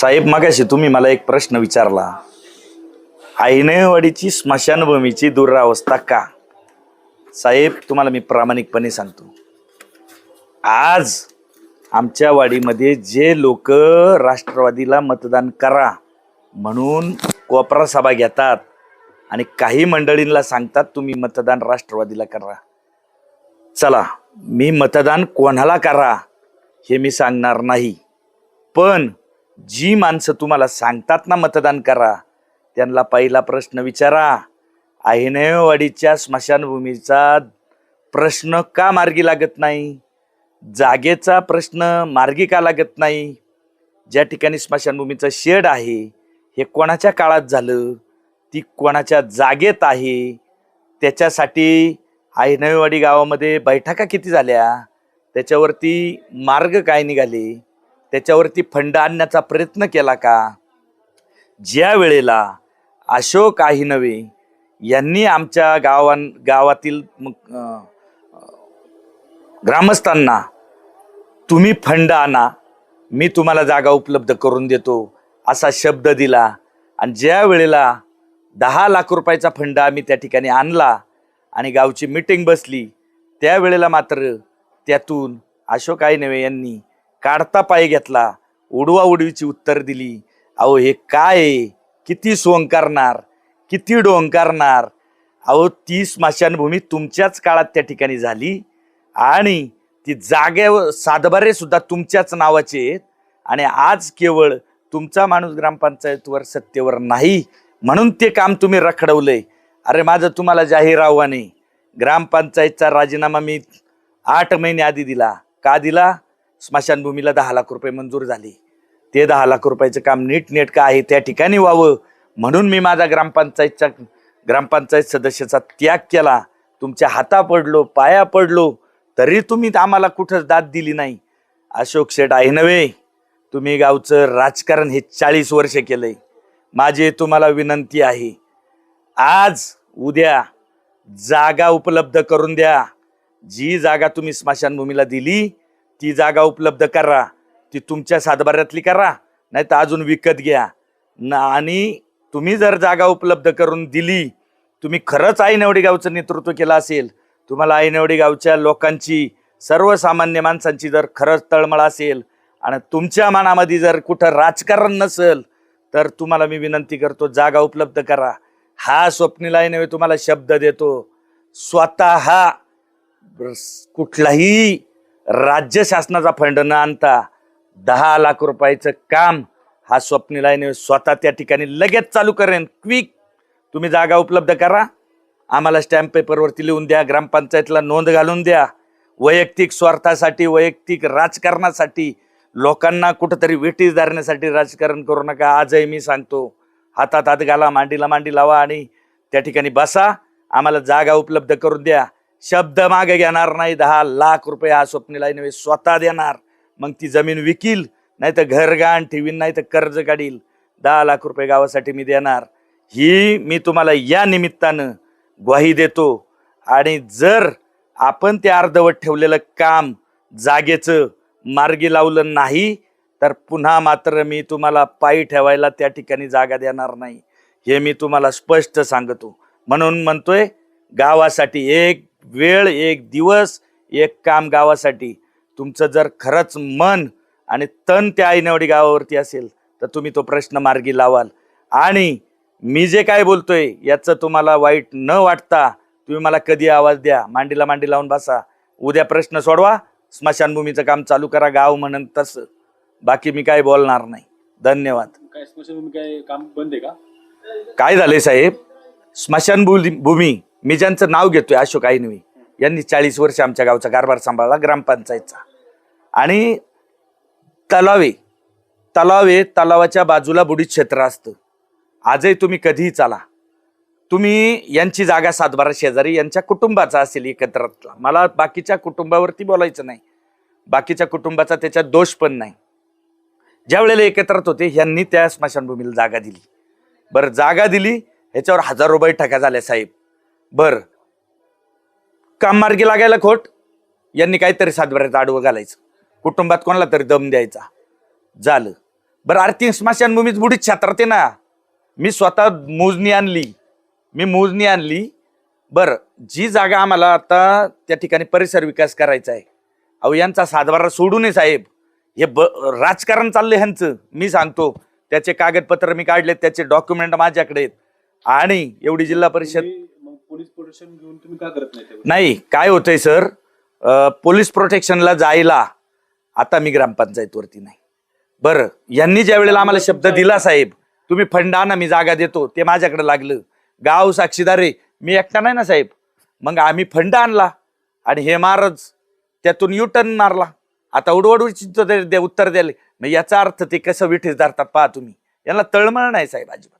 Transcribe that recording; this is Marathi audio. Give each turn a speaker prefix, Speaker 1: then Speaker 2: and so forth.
Speaker 1: साहेब मगाशी तुम्ही मला एक प्रश्न विचारला. आईनेवाडीची स्मशानभूमीची दुरावस्था का? साहेब तुम्हाला मी प्रामाणिकपणे सांगतो. आज आमच्या वाडीमध्ये जे लोक राष्ट्रवादीला मतदान करा म्हणून कोपरा सभा घेतात आणि काही मंडळींना सांगतात तुम्ही मतदान राष्ट्रवादीला करा. चला मी मतदान कोणाला करा हे मी सांगणार नाही. पण जी माणसं तुम्हाला सांगतात ना मतदान करा त्यांना पहिला प्रश्न विचारा. अहिनयवाडीच्या स्मशानभूमीचा प्रश्न का मार्गी लागत नाही? जागेचा प्रश्न मार्गी का लागत नाही? ज्या ठिकाणी स्मशानभूमीचं शेड आहे हे कोणाच्या काळात झालं? ती कोणाच्या जागेत आहे? त्याच्यासाठी आयनवेवाडी गावामध्ये बैठका किती झाल्या? त्याच्यावरती मार्ग काय निघाले? त्याच्यावरती फंड आणण्याचा प्रयत्न केला का? ज्या वेळेला अशोक आहिनवे यांनी आमच्या गावां गावातील ग्रामस्थांना तुम्ही फंड आणा मी तुम्हाला जागा उपलब्ध करून देतो असा शब्द दिला. आणि ज्या वेळेला दहा लाख रुपयाचा फंड आम्ही त्या ठिकाणी आणला आणि गावची मीटिंग बसली त्यावेळेला मात्र त्यातून अशोक आईनवे यांनी काढता पाय घेतला. उडवा उडवीची उत्तर दिली. अहो हे काय? आहे? किती सोंग करणार? किती डोंग करणार? अहो ती स्मशानभूमी तुमच्याच काळात त्या ठिकाणी झाली. आणि ती जागेवर सातबारे सुद्धा तुमच्याच नावाचे आहेत. आणि आज केवळ तुमचा माणूस ग्रामपंचायतवर सत्तेवर नाही म्हणून ते काम तुम्ही रखडवलंय. अरे माझं तुम्हाला जाहीर आव्हाने ग्रामपंचायतचा राजीनामा मी आठ महिने आधी दिला. का दिला? स्मशानभूमीला दहा लाख रुपये मंजूर झाले. ते दहा लाख रुपयाचं काम नीटनेटकं आहे त्या ठिकाणी व्हावं. म्हणून मी माझा ग्रामपंचायतचा ग्रामपंचायत सदस्याचा त्याग केला. तुमच्या हाता पडलो पाया पडलो तरी तुम्ही आम्हाला कुठंच दाद दिली नाही. अशोक शेठ आहे नव्हे. तुम्ही गावचं राजकारण हे चाळीस वर्ष केलंय. माझी तुम्हाला विनंती आहे. आज उद्या जागा उपलब्ध करून द्या. जी जागा तुम्ही स्मशानभूमीला दिली ती जागा उपलब्ध करा ती तुमच्या सातबाऱ्यातली करा नाही तर अजून विकत घ्या. न आणि तुम्ही जर जागा उपलब्ध करून दिली तुम्ही खरंच आईनवडी गावचं नेतृत्व केलं असेल तुम्हाला आईनवडी गावच्या लोकांची सर्वसामान्य माणसांची जर खरंच तळमळ असेल आणि तुमच्या मनामध्ये जर कुठं राजकारण नसेल तर तुम्हाला मी विनंती करतो जागा उपलब्ध करा. हा स्वप्नीला नव्हे तुम्हाला शब्द देतो. स्वतः कुठलाही राज्य शासनाचा फंड न आणता दहा लाख रुपयाचं काम हा स्वप्नीला स्वतः त्या ठिकाणी लगेच चालू करेन. क्विक. तुम्ही जागा उपलब्ध करा. आम्हाला स्टॅम्प पेपरवरती लिहून द्या ग्रामपंचायतला नोंद घालून द्या. वैयक्तिक स्वार्थासाठी वैयक्तिक राजकारणासाठी लोकांना कुठंतरी वेटीस धरण्यासाठी राजकारण करू नका. आजही मी सांगतो हातात हात घाला मांडीला मांडी लावा आणि त्या ठिकाणी बसा. आम्हाला जागा उपलब्ध करून द्या. शब्द मागे घेणार नाही दहा लाख रुपये हा स्वप्नीला नव्हे स्वतः देणार. मग ती जमीन विकील नाही तर घरगाण ठेवीन नाही तर कर्ज काढील. दहा लाख रुपये गावासाठी मी देणार. ही मी तुम्हाला या निमित्तानं ग्वाही देतो. आणि जर आपण ते अर्धवट ठेवलेलं काम जागेचं मार्गी लावलं नाही तर पुन्हा मात्र मी तुम्हाला पायी ठेवायला त्या ठिकाणी जागा देणार नाही. हे मी तुम्हाला स्पष्ट सांगतो. म्हणून म्हणतोय गावासाठी एक वेळ एक दिवस एक काम गावासाठी. तुमचं जर खरंच मन आणि तन त्या आईनवडी गावावरती असेल तर तुम्ही तो प्रश्न मार्गी लावाल. आणि मी जे काय बोलतोय याचं तुम्हाला वाईट न वाटता तुम्ही मला कधी आवाज द्या. मांडीला मांडी लावून बसा. उद्या प्रश्न सोडवा. स्मशानभूमीचं काम चालू करा. गाव म्हणून तसं. बाकी मी काय बोलणार नाही. धन्यवाद.
Speaker 2: काय स्मशानभूमी काय काम बंद आहे का?
Speaker 1: काय झालंय साहेब? स्मशानभूमी भूमी. मी ज्यांचं नाव घेतोय अशोक आईनवी यांनी चाळीस वर्ष आमच्या गावचा कारभार सांभाळला ग्रामपंचायतचा. आणि तलावे तलावे तलावाच्या बाजूला बुडीत क्षेत्र असतं. आजही तुम्ही कधीही चाला. तुम्ही यांची जागा सातबारा शेजारी यांच्या कुटुंबाचा असेल एकत्रातला. मला बाकीच्या कुटुंबावरती बोलायचं नाही. बाकीच्या कुटुंबाचा त्याच्यात दोष पण नाही. ज्या वेळेला एकत्रात होते ह्यांनी त्या स्मशानभूमीला जागा दिली. बरं जागा दिली ह्याच्यावर हजार रुपये ठका झाल्या साहेब. बर. काम मार्गी लागायला खोट? यांनी काहीतरी सातबाऱ्यात आडवं घालायचं. कुटुंबात कोणाला तरी दम द्यायचा. झालं. बरं आर्थिक स्मशानभूमीच बुडीत छात्रात ना. मी स्वतः मोजणी आणली. मी मोजणी आणली. बरं जी जागा आम्हाला आता त्या ठिकाणी परिसर विकास करायचा आहे. अहो यांचा सातबारा सोडू नये साहेब. हे ब राजकारण चाललंय ह्यांचं. मी सांगतो. त्याचे कागदपत्र मी काढले त्याचे डॉक्युमेंट माझ्याकडे आहेत. आणि एवढी जिल्हा परिषद
Speaker 2: तुम्ही घेऊन तुम्ही का करत नाही
Speaker 1: नाही काय होतंय सर अं, पोलीस प्रोटेक्शनला जायला आता मी ग्रामपंचायतवरती नाही. बरं यांनी ज्या वेळेला आम्हाला शब्द दिला साहेब तुम्ही फंड आणा मी जागा देतो ते माझ्याकडे लागलं. गाव साक्षीदार आहे मी एकटा नाही ना साहेब. मग आम्ही फंड आणला आणि हे महाराज त्यातून यू टर्न मारला. आता उडवडूची उत्तर द्याले मग याचा अर्थ ते कसं विठीस धरतात पहा तुम्ही? यांना तळमळ नाही साहेब अजिबात.